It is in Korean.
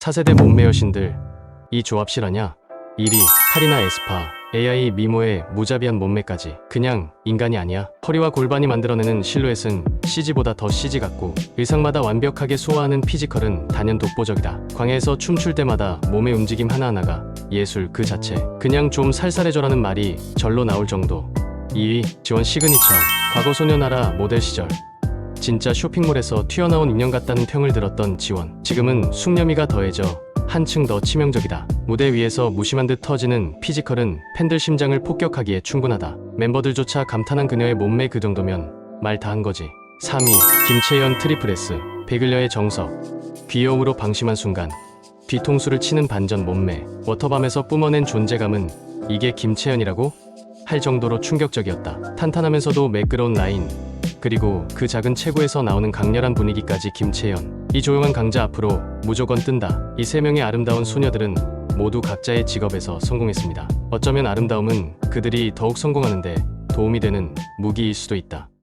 차세대 몸매 여신들 이 조합 실하냐? 1위 카리나 에스파 AI 미모의 무자비한 몸매까지 그냥 인간이 아니야. 허리와 골반이 만들어내는 실루엣은 CG보다 더 CG 같고 의상마다 완벽하게 소화하는 피지컬은 단연 독보적이다. 광해에서 춤출 때마다 몸의 움직임 하나하나가 예술 그 자체. 그냥 좀 살살해줘라는 말이 절로 나올 정도. 2위 지원 시그니처. 과거 소녀나라 모델 시절 진짜 쇼핑몰에서 튀어나온 인형 같다는 평을 들었던 지원. 지금은 숙녀미가 더해져 한층 더 치명적이다. 무대 위에서 무심한 듯 터지는 피지컬은 팬들 심장을 폭격하기에 충분하다. 멤버들조차 감탄한 그녀의 몸매 그 정도면 말 다 한 거지. 3위 김채연 트리플 S 베글녀의 정석 귀여움으로 방심한 순간 뒤통수를 치는 반전 몸매 워터밤에서 뿜어낸 존재감은 이게 김채연이라고? 할 정도로 충격적이었다. 탄탄하면서도 매끄러운 라인 그리고 그 작은 체구에서 나오는 강렬한 분위기까지 김채연. 이 조용한 강자 앞으로 무조건 뜬다. 이 세 명의 아름다운 소녀들은 모두 각자의 직업에서 성공했습니다. 어쩌면 아름다움은 그들이 더욱 성공하는데 도움이 되는 무기일 수도 있다.